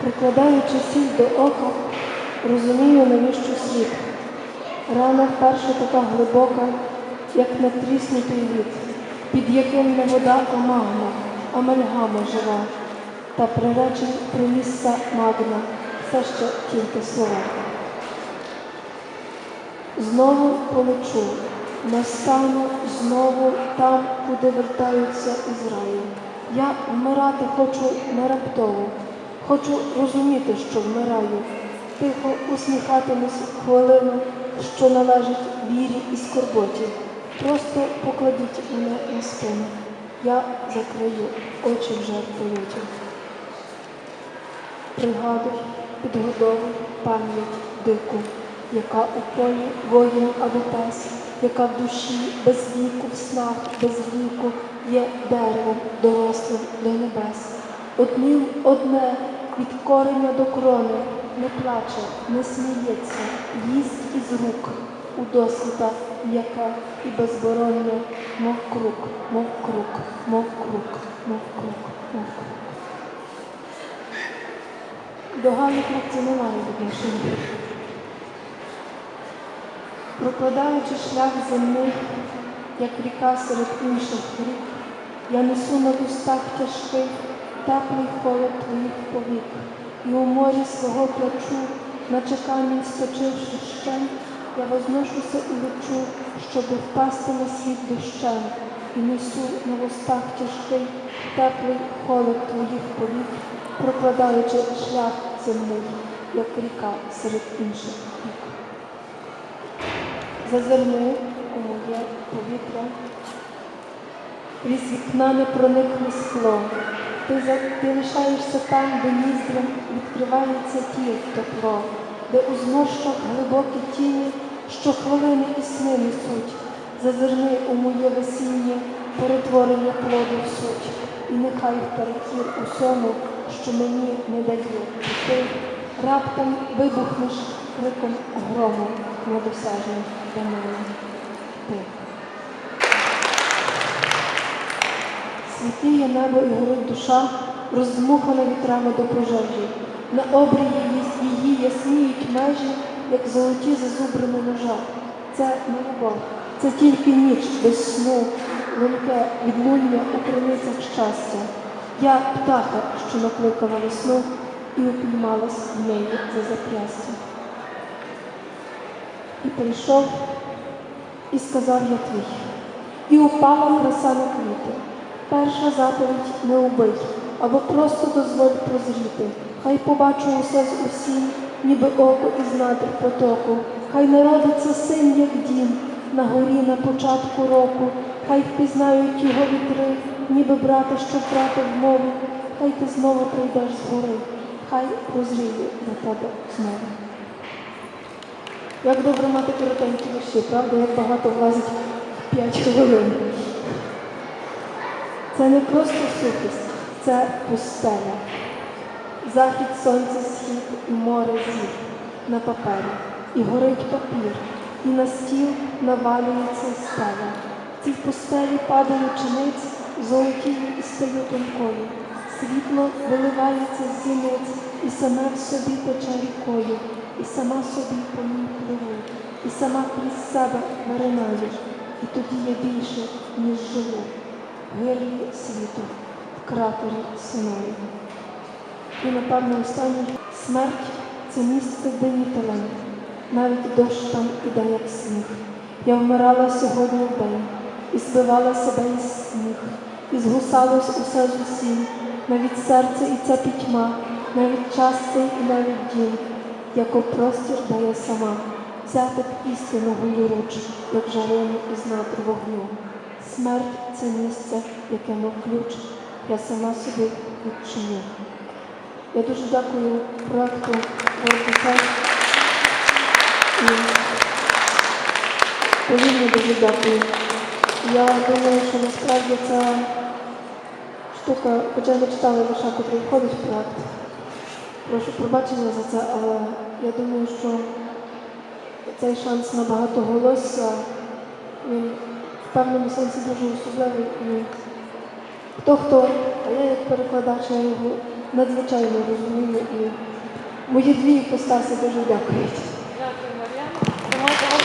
Прикладаючи сіль до ока, розумію, навіщо світ. Рана вперше така глибока, як натріснутий лід, під яким не вода, а магма, амальгама жива, та приречень примісся магна, все ще тільки слова. Знову полечу, настану знову там, куди вертаються із раю. Я вмирати хочу не раптово, хочу розуміти, що вмираю, тихо усміхатимусь хвилину, що належить вірі і скорботі. Просто покладіть мене на спину. Я закрию очі вже полюті. Пригадуй, підгодовуй пам'ять дику, яка у полі воїн або пес, яка в душі без віку, в снах без віку є деревом дорослим до небес. Одним одне від кореня до крони не плаче, не сміється, їсть із рук у досвіта м'яке і безборонне, мов круг, мов круг, мов круг, мов круг, мов круг. До Галли хлопці немає відношення. Прокладаючи шлях земний, як ріка серед інших рік, я несу на вустах тяжкий, теплий холод твоїх повік, і у морі свого плачу, наче камінь сточивши щем, я возношуся і лечу, щоб впасти на світ дощем, і несу на вустах тяжкий, теплий холод твоїх повік, прокладаючи шлях земний, як ріка серед інших рік. Зазирни у моє повітря, крізь вікна не проникне скло. Ти, ти лишаєшся там, де ніздрям відкривається тіл тепло, де у зморщах глибокі тіні, що хвилини і сни несуть. Зазирни у моє весіннє перетворення плоду в суть, і нехай вперекір усьому, що мені не дає, і ти раптом вибухнеш криком грому недосяжним для мене. Ти. Світіє небо і горить душа, роздмухана вітрами до пожежі. На обрії її, ясніють межі, як золоті зазубрини ножа. Це не любов, це тільки ніч без сну, лунке відлуння у криницях щастя. Я птаха, що накликала весну і упіймалась в неї за зап'ястя. І прийшов, і сказав я твій, і упала краса на квіти. Перша заповідь не убий, або просто дозволь прозріти. Хай побачу усе з усім, ніби око із надр потоку. Хай народиться син, як дім, на горі на початку року. Хай впізнають його вітри, ніби брата, що втратив мову. Хай ти знову прийдеш з гори, хай прозріє на тебе знову. Як добре мати коротенькі вірші, правда, як багато влазить 5 хвилин. Це не просто сухість, це пустеля. Захід сонця, схід і море зір на папері, і горить папір, і на стіл навалюється стеля. В цій пустелі падає чиниць, золотію і стає тонкою. Світло виливається з зіниць, і саме в собі тече рікою, і сама собі по ній пливу, і сама крізь себе виринаєш, і тоді я більше, ніж живу. Гирлі світу в кратері Синою. І, напевно, останнє смерть це місце, де. Навіть дощ там іде, як сніг. Я вмирала сьогодні в день, і збивала себе із сніг, і згусалось усе усім, навіть серце і ця пітьма, навіть час цей і навіть дім, як простір дає сама, взяти б істину голіруч, як жарину із надр вогню. Смерть це місце, яке мав ключ, я сама собі відчиню. Я дуже дякую проекту «Воркусе» і повільно дуже дякую. Я думаю, що насправді ця штука, хоча не читала лише, котрий входить в проект. Прошу пробачення за це, але я думаю, що цей шанс на багатоголосся, він певному сенсі дуже особливий. І Хто хто, а я як перекладач, я його надзвичайно розумію і мої дві постаси дуже дякують. Дякую, Мар'яна.